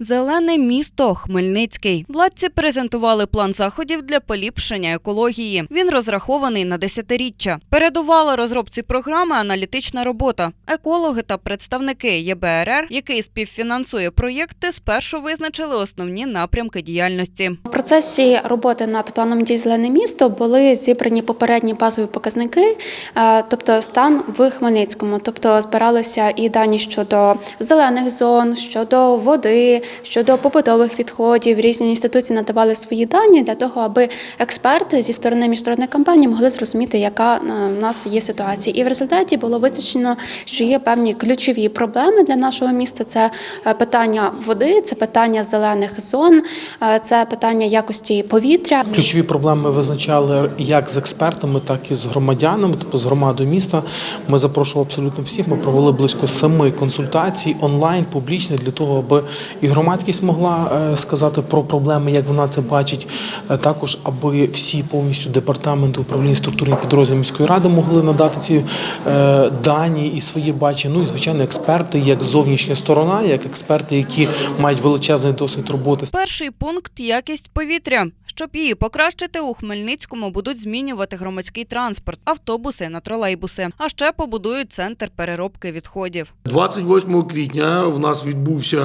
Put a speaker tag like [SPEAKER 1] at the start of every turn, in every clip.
[SPEAKER 1] Зелене місто Хмельницький. Владці презентували план заходів для поліпшення екології. Він розрахований на десятиріччя. Передувала розробці програми аналітична робота. Екологи та представники ЄБРР, який співфінансує проєкти, спершу визначили основні напрямки діяльності.
[SPEAKER 2] В процесі роботи над планом дій зелене місто були зібрані попередні базові показники, е, тобто стан в Хмельницькому. Тобто збиралися і дані щодо зелених зон, щодо води, щодо побутових відходів. Різні інституції надавали свої дані для того, аби експерти зі сторони міжнародної компанії могли зрозуміти, яка е, в нас є ситуація. І в результаті було визначено, що є певні ключові проблеми для нашого міста. Це е, питання води, це питання зелених зон, е, це питання якості повітря.
[SPEAKER 3] Ключові проблеми ми визначали як з експертами, так і з громадянами, тобто з громадою міста. Ми запрошували абсолютно всіх. Ми провели близько семи консультацій онлайн, публічно для того, аби і громадськість могла е, сказати про проблеми, як вона це бачить. Е, Також аби всі повністю департаменти управління структурних підрозділів міської ради могли надати ці е, дані і свої бачення. Ну і звичайно, експерти, як зовнішня сторона, як експерти, які мають величезний досвід роботи
[SPEAKER 1] Перший пункт якість повітря. Щоб її покращити, у Хмельницькому будуть змінювати громадський транспорт, автобуси на тролейбуси. А ще побудують центр переробки відходів.
[SPEAKER 4] 28 квітня в нас відбувся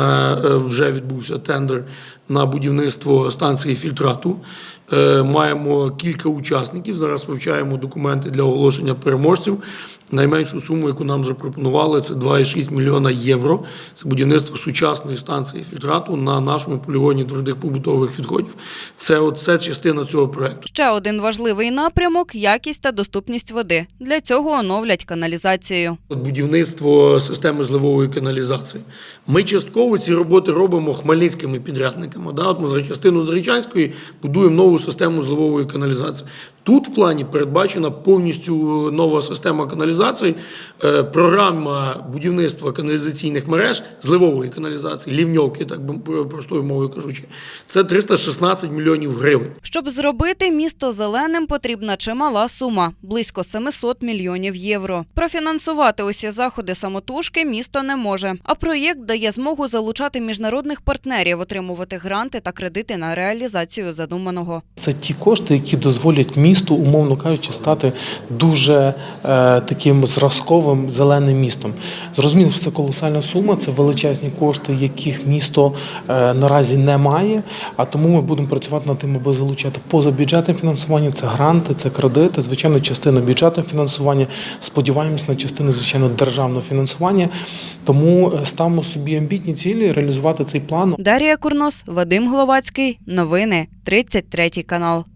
[SPEAKER 4] е, вже відбувся тендер на будівництво станції фільтрату. Е, Маємо кілька учасників. Зараз вивчаємо документи для оголошення переможців. Найменшу суму, яку нам запропонували, це 2,6 мільйона євро. Це будівництво сучасної станції фільтрату на нашому полігоні твердих побутових відходів. Це от частина цього проекту.
[SPEAKER 1] Ще один важливий напрямок якість та доступність води. Для цього оновлять каналізацію.
[SPEAKER 4] От Будівництво системи зливової каналізації. Ми частково ці роботи робимо хмельницькими підрядниками. Да? От ми з частину з Речанської будуємо нову систему зливової каналізації. Тут в плані передбачена повністю нова система каналізації, е, програма будівництва каналізаційних мереж, зливової каналізації, лівньовки, так би простою мовою кажучи. Це 316 мільйонів гривень.
[SPEAKER 1] Щоб зробити місто зеленим, потрібна чимала сума близько 700 мільйонів євро. Профінансувати усі заходи самотужки місто не може. А проєкт дає змогу залучати міжнародних партнерів, отримувати гранти та кредити на реалізацію задуманого.
[SPEAKER 3] Це ті кошти, які дозволять місту, умовно кажучи, стати дуже е, таким зразковим зеленим містом. Зрозуміло, що це колосальна сума, це величезні кошти, яких місто е, наразі не має. А тому ми будемо працювати над тим, аби залучати позабюджетне фінансування, це гранти, це кредити, звичайно, частина бюджетного фінансування. Сподіваємось на частину, звичайно, державного фінансування. Тому е, ставимо собі амбітні цілі реалізувати цей план.
[SPEAKER 1] Дарія Курнос, Вадим Головацький. Новини 33 канал.